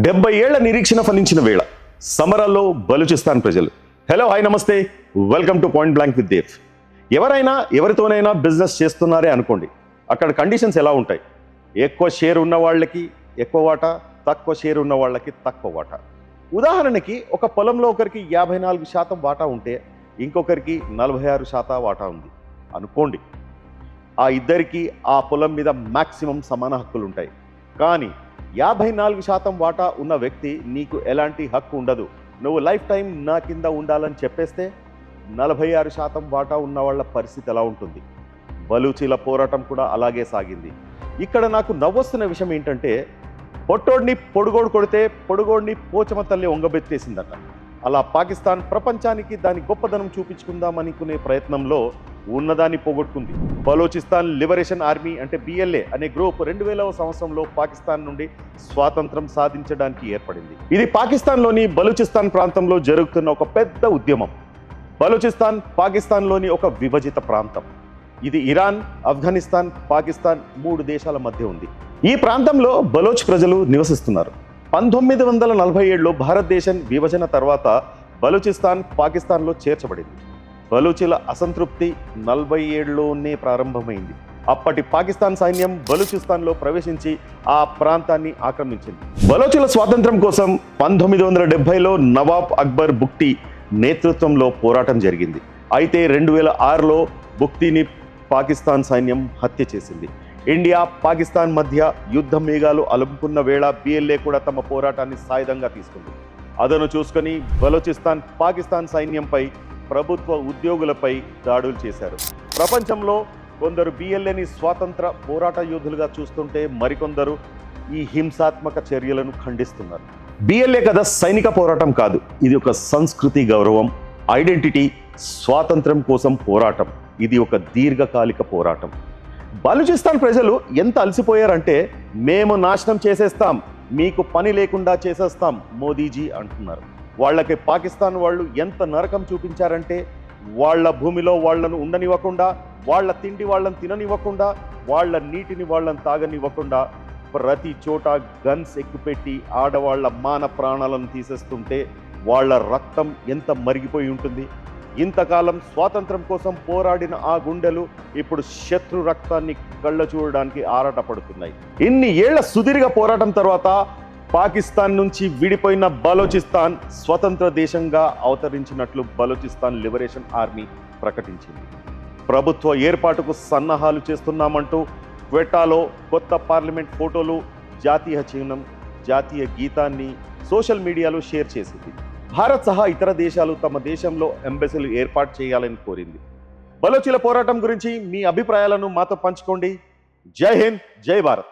డెబ్బై ఏళ్ళ నిరీక్షణ ఫలించిన వేళ సమరాల్లో బలూచిస్తాన్ ప్రజలు. హలో హాయ్ నమస్తే. Welcome to point blank with Dev ఎవరైనా ఎవరితోనైనా బిజినెస్ చేస్తున్నారే అనుకోండి అక్కడ కండిషన్స్ ఎలా ఉంటాయి? ఎక్కువ షేర్ ఉన్న వాళ్ళకి ఎక్కువ వాటా తక్కువ షేర్ ఉన్న వాళ్ళకి తక్కువ వాటా. ఉదాహరణకి ఒక పొలంలో ఒకరికి యాభై నాలుగు శాతం వాటా ఉంటే ఇంకొకరికి నలభై ఆరు శాతం వాటా ఉంది. అనుకోండి ఆ ఇద్దరికి ఆ పొలం మీద మాక్సిమం సమాన హక్కులు ఉంటాయి. కానీ యాభై నాలుగు శాతం వాటా ఉన్న వ్యక్తి నీకు ఎలాంటి హక్కు ఉండదు. నువ్వు లైఫ్ టైం నా కింద ఉండాలని చెప్పేస్తే నలభై ఆరు శాతం వాటా ఉన్న వాళ్ళ పరిస్థితి ఎలా ఉంటుంది? బలూచీల పోరాటం కూడా అలాగే సాగింది. ఇక్కడ నాకు నవ్వొస్తున్న విషయం ఏంటంటే పొట్టోడిని పొడుగోడు కొడితే పొడుగోడిని పోచమ తల్లి ఒంగబెత్తేసిందట అలా పాకిస్తాన్ ప్రపంచానికి దాని గొప్పదనం చూపించుకుందామనుకునే ప్రయత్నంలో ఉన్నదాన్ని పోగొట్టుకుంది. బలోచిస్తాన్ లిబరేషన్ ఆర్మీ అంటే బిఎల్ఏ అనే గ్రూప్ రెండు వేలవ సంవత్సరంలో పాకిస్తాన్ నుండి స్వాతంత్రం సాధించడానికి ఏర్పడింది. ఇది పాకిస్తాన్లోని బలూచిస్తాన్ ప్రాంతంలో జరుగుతున్న ఒక పెద్ద ఉద్యమం. బలూచిస్తాన్ పాకిస్తాన్లోని ఒక విభజిత ప్రాంతం. ఇది ఇరాన్ ఆఫ్ఘనిస్తాన్ పాకిస్తాన్ మూడు దేశాల మధ్య ఉంది. ఈ ప్రాంతంలో బలోచ్ ప్రజలు నివసిస్తున్నారు. పంతొమ్మిది వందల నలభై ఏడులో భారతదేశం విభజన తర్వాత బలూచిస్తాన్ పాకిస్తాన్లో చేర్చబడింది. బలూచీల అసంతృప్తి నలభై ఏడులోనే ప్రారంభమైంది. అప్పటి పాకిస్తాన్ సైన్యం బలూచిస్తాన్లో ప్రవేశించి ఆ ప్రాంతాన్ని ఆక్రమించింది. బలోచుల స్వాతంత్రం కోసం పంతొమ్మిది వందల డెబ్బైలో నవాబ్ అక్బర్ బుక్తి నేతృత్వంలో పోరాటం జరిగింది. అయితే రెండు వేల ఆరులో బుక్తిని పాకిస్తాన్ సైన్యం హత్య చేసింది. ఇండియా పాకిస్తాన్ మధ్య యుద్ధ మేఘాలు అలుపుకున్న వేళ బిఎల్ఏ కూడా తమ పోరాటాన్ని సాయుధంగా తీసుకుంది. అదను చూసుకొని బలోచిస్తాన్ పాకిస్తాన్ సైన్యంపై ప్రభుత్వ ఉద్యోగులపై దాడులు చేశారు. ప్రపంచంలో కొందరు బిఎల్ఏని స్వాతంత్ర పోరాట యోధులుగా చూస్తుంటే మరికొందరు ఈ హింసాత్మక చర్యలను ఖండిస్తున్నారు. బిఎల్ఏ కథ సైనిక పోరాటం కాదు. ఇది ఒక సంస్కృతి గౌరవం ఐడెంటిటీ స్వాతంత్రం కోసం పోరాటం. ఇది ఒక దీర్ఘకాలిక పోరాటం. బలూచిస్తాన్ ప్రజలు ఎంత అలసిపోయారంటే మేము నాశనం చేసేస్తాం మీకు పని లేకుండా చేసేస్తాం మోదీజీ అంటున్నారు. వాళ్ళకి పాకిస్తాన్ వాళ్ళు ఎంత నరకం చూపించారంటే వాళ్ళ భూమిలో వాళ్ళను ఉండనివ్వకుండా వాళ్ళ తిండి వాళ్ళని తిననివ్వకుండా వాళ్ళ నీటిని వాళ్ళని తాగనివ్వకుండా ప్రతి చోట గన్స్ ఎక్కుపెట్టి ఆడవాళ్ళ మాన ప్రాణాలను తీసేస్తుంటే వాళ్ళ రక్తం ఎంత మరిగిపోయి ఉంటుంది. ఇంతకాలం స్వాతంత్రం కోసం పోరాడిన ఆ గుండెలు ఇప్పుడు శత్రు రక్తాన్ని కళ్ళ చూడడానికి ఆరాటపడుతున్నాయి. ఇన్ని ఏళ్ళ సుదీర్ఘ పోరాటం తర్వాత పాకిస్తాన్ నుంచి విడిపోయిన బలోచిస్తాన్ స్వతంత్ర దేశంగా అవతరించినట్లు బలోచిస్తాన్ లిబరేషన్ ఆర్మీ ప్రకటించింది. ప్రభుత్వ ఏర్పాటుకు సన్నాహాలు చేస్తున్నామంటూ క్వెటాలో కొత్త పార్లమెంట్ ఫోటోలు జాతీయ చిహ్నం జాతీయ గీతాన్ని సోషల్ మీడియాలో షేర్ చేసింది. భారత్ సహా ఇతర దేశాలు తమ దేశంలో ఎంబసీలు ఏర్పాటు చేయాలని కోరింది. బలోచిల పోరాటం గురించి మీ అభిప్రాయాలను మాతో పంచుకోండి. జై హింద్ జై భారత్.